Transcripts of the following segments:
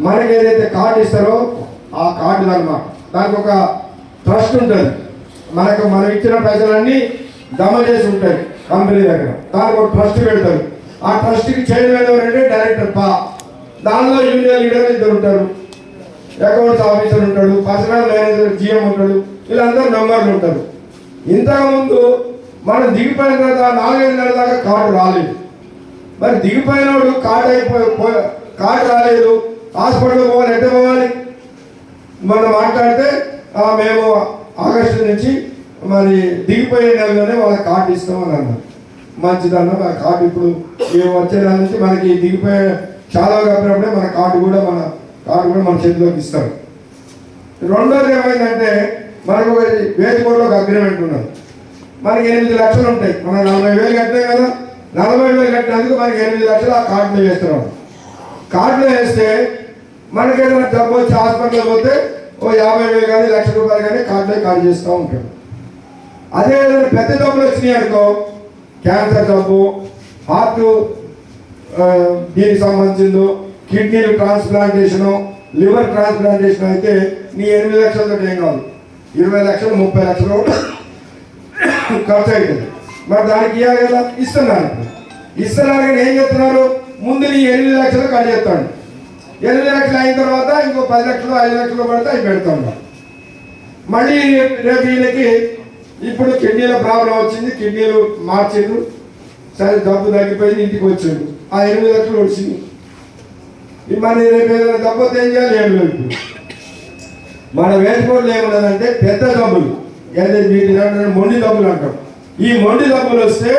మనకి ఏదైతే కార్డు ఇస్తారో ఆ కార్డు అనమాట దానికి ఒక ట్రస్ట్ ఉంటుంది. మనకు మనం ఇచ్చిన పైసలన్నీ జమ చేసి ఉంటాయి కంపెనీ దగ్గర. దానికి ఒక ట్రస్ట్ పెడతారు. ఆ ట్రస్ట్కి చైర్మన్ ఎవరంటే డైరెక్టర్ పా. దానిలో యూనియన్ లీడర్ ఇద్దరు ఉంటారు. అకౌంట్స్ ఆఫీసర్ ఉంటాడు పర్సనల్ మేనేజర్ జిఎం ఉంటాడు వీళ్ళందరూ మెంబర్లు ఉంటారు. ఇంతకుముందు మనం దిగిపోయిన తర్వాత నాలుగైదు నెలల దాకా కార్డు రాలేదు. మరి దిగిపోయినోడు కార్డు అయిపోయి కార్డు రాలేదు. హాస్పిటల్ పోవాలి ఎట్ట పోవాలి? మనం మాట్లాడితే మేము ఆగస్టు నుంచి మరి దిగిపోయే నెలలోనే వాళ్ళకి కార్డు ఇస్తామని అన్నారు మంచిదన్న మన కార్డు ఇప్పుడు మేము వచ్చే నెల నుంచి మనకి దిగిపోయే చాలా కప్పినప్పుడే మన కార్డు కూడా మన కార్డు కూడా మన చేతిలోకి ఇస్తారు. రెండోది ఏమైందంటే మనకు ఒక వేజ్ ఒక అగ్రిమెంట్ ఉన్నది. మనకి ఎనిమిది లక్షలు ఉంటాయి. మనం నలభై వేలు కట్టాం కదా నలభై వేలు కట్టినందుకు మనకి ఎనిమిది లక్షలు ఆ కార్డులో వేస్తున్నాం. కార్డులో వేస్తే మనకి ఏదైనా జబ్బు వచ్చి హాస్పిటల్కి పోతే ఓ యాభై వేలు కానీ లక్ష రూపాయలు కానీ కార్డులో కార్డు చేస్తూ ఉంటాడు. అదే ఏదైనా పెద్ద జబ్బులు వచ్చినాయి అనుకో క్యాన్సర్ జబ్బు హార్ట్ దీనికి సంబంధించిందో కిడ్నీలు ట్రాన్స్ప్లాంటేషను లివర్ ట్రాన్స్ప్లాంటేషన్ అయితే నీ ఎనిమిది లక్షలతో ఏం కాదు. ఇరవై లక్షలు ముప్పై లక్షలు ఖర్చు అవుతుంది మరి దానికి ఇవ్వాలి కదా? ఇస్తున్నారు ఇస్తున్నారు కానీ ఏం చెప్తున్నారు ముందు నీ ఎనిమిది లక్షలు కట్ చేస్తాడు ఎనిమిది లక్షలు అయిన తర్వాత ఇంకో పది లక్షలు ఐదు లక్షలు పడితే అవి పెడతాడు మళ్ళీ రేపు వీళ్ళకి ఇప్పుడు కిడ్నీల ప్రాబ్లం వచ్చింది కిడ్నీలు మార్చిండు. సరే జబ్బు తగ్గిపోయింది ఇంటికి వచ్చిండు. ఆ ఎనిమిది లక్షలు వచ్చింది మరి రేపు ఏదైనా జబ్బు ఏం చేయాలి? ఏం లేదు ఇప్పుడు. మన వేసుకోవడం ఏమన్నదంటే పెద్ద డబ్బులు. ఏదైతే వీటిని మొండి డబ్బులు అంటాం. ఈ మొండి డబ్బులు వస్తే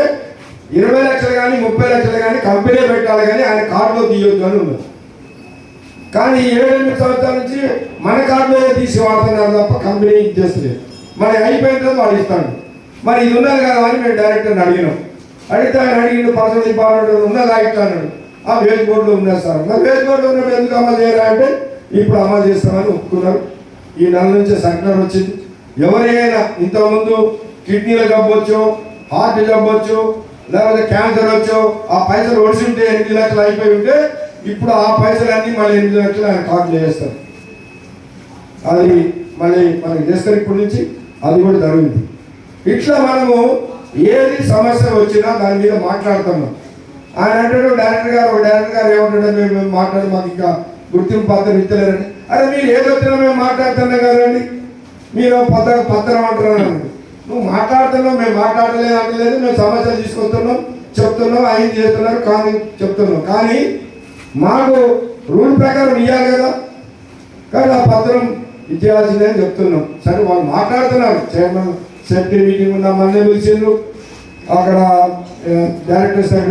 ఇరవై లక్షలు కానీ ముప్పై లక్షలు కానీ కంపెనీ పెట్టాలి కానీ ఆయన కార్డులో తీయొద్దు అని ఉన్నది. కానీ ఈ ఏడెనిమిది సంవత్సరాల నుంచి మన కార్డులో తీసి వాడుతున్నారు తప్ప కంపెనీ ఇచ్చేస్తలేదు మరి అయిపోయిన తర్వాత వాడు ఇస్తాడు. మరి ఇది ఉన్నది కదా అని మేము డైరెక్టర్ని అడిగినాం. అడిగితే ఆయన అడిగిన పర్సనల్ డిపార్ట్మెంట్ ఉన్నదా ఇస్తాను ఆ వేజ్ బోర్డులో ఉన్నది సార్. మరి వేజ్ బోర్డులో ఉన్నప్పుడు ఎందుకు అమలు చేయరా అంటే ఇప్పుడు అమలు చేస్తామని ఒప్పుకున్నారు. ఈ నెల నుంచి సంఘటన వచ్చింది. ఎవరైనా ఇంతకుముందు కిడ్నీల జబ్బు వచ్చో హార్ట్ జబ్బు లేకపోతే క్యాన్సర్ వచ్చు ఆ పైసలు ఒడిసి ఉంటే ఎనిమిది లక్షలు అయిపోయి ఉంటే ఇప్పుడు ఆ పైసలు అన్ని మళ్ళీ ఎనిమిది లక్షలు ఆయన కార్డులో చేస్తారు అది మళ్ళీ మనకి చేస్తారు ఇప్పటి నుంచి అది కూడా జరుగుతుంది ఇట్లా మనము ఏది సమస్య వచ్చినా దాని మీద మాట్లాడుతున్నాం ఆయన అంటాడు డైరెక్టర్ గారు డైరెక్టర్ గారు ఏమంటాడు మేము మేము మాట్లాడి మాకు ఇంకా గుర్తింపు పత్రం ఇస్తలేరని. అరే మీరు ఏది వచ్చినా మేము మాట్లాడుతున్నాం కదండి. మీరు పత్ర పత్రం అంటున్నారు నువ్వు మాట్లాడుతున్నావు మేము మాట్లాడలేదు అంటలేదు మేము సమస్యలు తీసుకొస్తున్నాం చెప్తున్నాం అయింది చేస్తున్నారు కానీ చెప్తున్నాం. కానీ మాకు రూల్ ప్రకారం ఇవ్వాలి కదా. కానీ ఆ పత్రం ఇచ్చేయాల్సిందే అని చెప్తున్నాం. సరే వాళ్ళు మాట్లాడుతున్నారు. చైర్మన్ సేఫ్టీ మీటింగ్ ఉన్న మళ్ళీ పిలిచిండ్రు. అక్కడ డైరెక్టర్స్ దగ్గర